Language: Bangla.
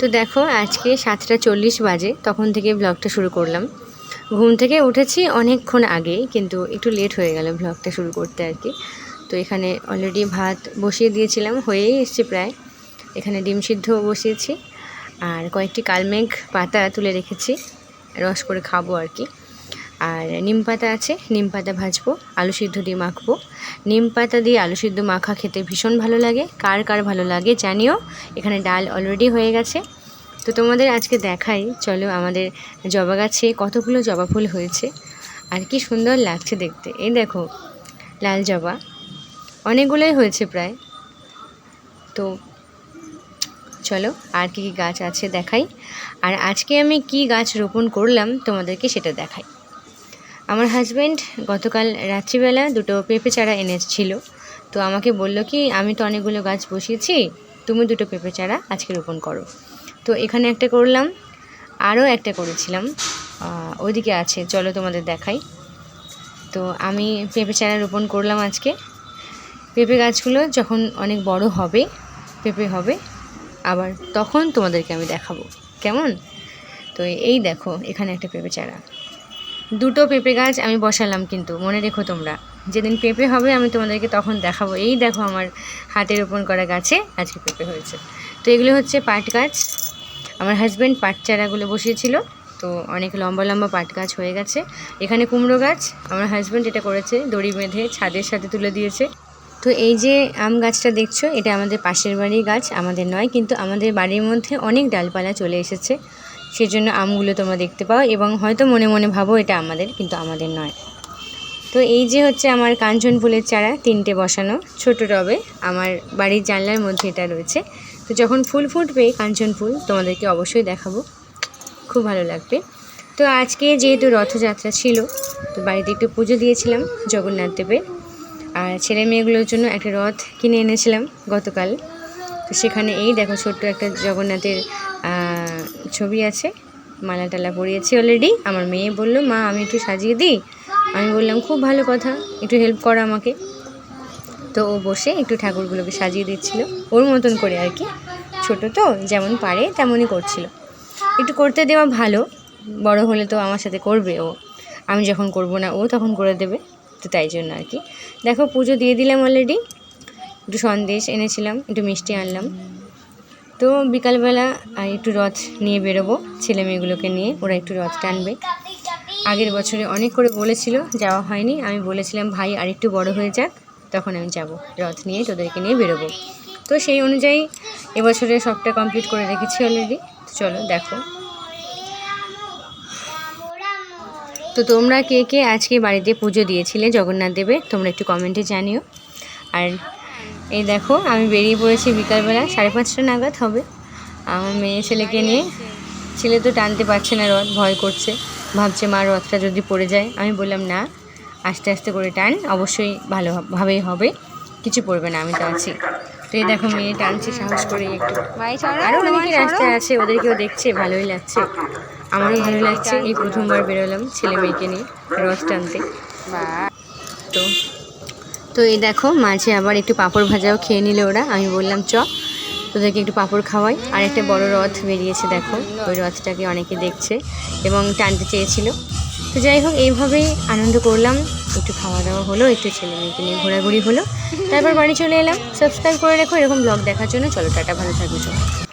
তো দেখো, আজকে সাতটা চল্লিশ বাজে, তখন থেকে ব্লগটা শুরু করলাম। ঘুম থেকে উঠেছি অনেকক্ষণ আগে কিন্তু একটু লেট হয়ে গেল ব্লগটা শুরু করতে আর কি। তো এখানে অলরেডি ভাত বসিয়ে দিয়েছিলাম, হয়েই এসছে প্রায়। এখানে ডিম সিদ্ধ বসিয়েছি, আর কয়েকটি কালমেঘ পাতা তুলে রেখেছি, রস করে খাব আর কি। আর নিম পাতা আছে, নিম পাতা ভাজবো, আলু সিদ্ধ দিয়ে মাখবো। নিম পাতা দিয়ে আলু সিদ্ধ মাখা খেতে ভীষণ ভালো লাগে। কার কার ভালো লাগে জানিও। এখানে ডাল অলরেডি হয়ে গেছে। তো তোমাদের আজকে দেখাই, চলো আমাদের জবা গাছে কতগুলো জবা ফুল হয়েছে। আর কি সুন্দর লাগছে দেখতে। এই দেখো, লাল জবা। অনেকগুলোই হয়েছে প্রায়। তো চলো, আর কি কী গাছ আছে দেখাই। আর আজকে আমি কি গাছ রোপণ করলাম তোমাদেরকে সেটা দেখাই। আমার হাজব্যান্ড গতকাল রাত্রিবেলা দুটো পেঁপে চারা এনেছিল। তো আমাকে বলল কি, আমি তো অনেকগুলো গাছ বসিয়েছি, তুমি দুটো পেঁপে চারা আজকে রোপণ করো। তো এখানে একটা করলাম, আরও একটা করেছিলাম। ওইদিকে আছে, চলো তোমাদের দেখাই। তো আমি পেঁপে চারা রোপণ করলাম আজকে। পেঁপে গাছগুলো যখন অনেক বড় হবে, পেঁপে হবে, আবার তখন তোমাদেরকে আমি দেখাবো। কেমন? তো এই দেখো, এখানে একটা পেঁপে চারা। দুটো পেঁপে গাছ আমি বসালাম কিন্তু, মনে রেখো তোমরা। যেদিন পেঁপে হবে আমি তোমাদেরকে তখন দেখাবো। এই দেখো আমার হাতে রোপণ করা গাছে আজকে পেঁপে হয়েছে। তো এগুলো হচ্ছে পাট গাছ। আমার হাজব্যান্ড পাট চারাগুলো বসিয়েছিল, তো অনেক লম্বা লম্বা পাট গাছ হয়ে গেছে। এখানে কুমড়ো গাছ, আমার হাজব্যান্ড এটা করেছে, দড়ি বেঁধে ছাদের সাথে তুলে দিয়েছে। তো এই যে আম গাছটা দেখছ, এটা আমাদের পাশের বাড়ির গাছ, আমাদের নয়, কিন্তু আমাদের বাড়ির মধ্যে অনেক ডালপালা চলে এসেছে। সেজন্য আমগুলো তোমরা দেখতে পাও এবং হয়তো মনে মনে ভাবো এটা আমাদের, কিন্তু আমাদের নয়। তো এই যে হচ্ছে আমার কাঞ্চন ফুলের চারা, তিনটে বসানো, ছোট টবে আমার বাড়ির জানলার মধ্যে এটা রয়েছে। তো যখন ফুল ফুটবে, কাঞ্চন ফুল তোমাদেরকে অবশ্যই দেখাবো। খুব ভালো লাগবে। তো আজকে যেহেতু রথযাত্রা ছিল, তো বাড়িতে একটু পুজো দিয়েছিলাম জগন্নাথ দেবের। আর ছেলে মেয়েগুলোর জন্য একটা রথ কিনে এনেছিলাম গতকাল। তো সেখানে এই দেখো ছোট্ট একটা জগন্নাথের ছবি আছে মালা টালা পরিয়েছি অলরেডি আমার মেয়ে বলল, মা, আমি একটু সাজিয়ে দিই? আমি বললাম, খুব ভালো কথা, একটু হেল্প করো আমাকে। তো ও বসে একটু ঠাকুরগুলোকে সাজিয়ে দিচ্ছিল, ওর মতন করে আর কি। ছোট তো, যেমন পারে তেমনই করছিল। একটু করতে দেওয়া ভালো, বড় হলে তো আমার সাথে করবে ও। আমি যখন করব না ও তখন করে দেবে, তো তাই জন্য আর কি। দেখো, পুজো দিয়ে দিলাম অলরেডি একটু সন্দেশ এনেছিলাম, একটু মিষ্টি আনলাম। তো বিকালবেলা একটু রথ নিয়ে বেরোবো, ছেলে মেয়েগুলোকে নিয়ে। ওরা একটু রথ টানবে। আগের বছরে অনেক করে বলেছিল, যাওয়া হয়নি। আমি বলেছিলাম, ভাই, আর একটু বড় হয়ে যাক, তখন আমি যাব। রথ নিয়ে তোদেরকে নিয়ে বেরোবো। তো সেই অনুযায়ী এবছরে সবটা কমপ্লিট করে রেখেছি অলরেডি চলো, দেখো। তো তোমরা কে কে আজকে বাড়িতে পুজো দিয়েছিলে জগন্নাথ দেবে তোমরা একটু কমেন্টে জানিও। আর এই দেখো আমি বেরিয়ে পড়েছি বিকালবেলা সাড়ে পাঁচটা নাগাদ হবে। আমার মেয়ে ছেলেকে নিয়ে ছেলে তো টানতে পারছে না রথ ভয় করছে। ভাবছে মা রথটা যদি পড়ে যায়। আমি বললাম না আস্তে আস্তে করে টান অবশ্যই ভালোভাবেই হবে। কিছু পড়বে না আমি তো আছি তো এই দেখো মেয়ে টানছে সাহস করে একটু। আরও অনেকে রাস্তায় আছে ওদেরকেও দেখছে ভালোই লাগছে। আমারও ভালো লাগছে এই প্রথমবার বেরোলাম ছেলে মেয়েকে নিয়ে রথ টানতে। তো তো এই দেখো, মাঝে আবার একটু পাঁপড় ভাজাও খেয়ে নিল ওরা। আমি বললাম, চ, তোদেরকে একটু পাঁপড় খাওয়াই। আর একটা বড় রথ বেরিয়েছে, দেখো। ওই রথটাকে অনেকে দেখছে এবং টানতে চেয়েছিল। তো যাই হোক, এইভাবেই আনন্দ করলাম। একটু খাওয়া দাওয়া হলো, একটু ছেলে মেয়েকে নিয়ে ঘোরাঘুরি হলো। তারপর বাড়ি চলে এলাম। সাবস্ক্রাইব করে রেখো, এরকম ব্লগ দেখার জন্য। চলো, টাটা, ভালো থাকবে সবাই।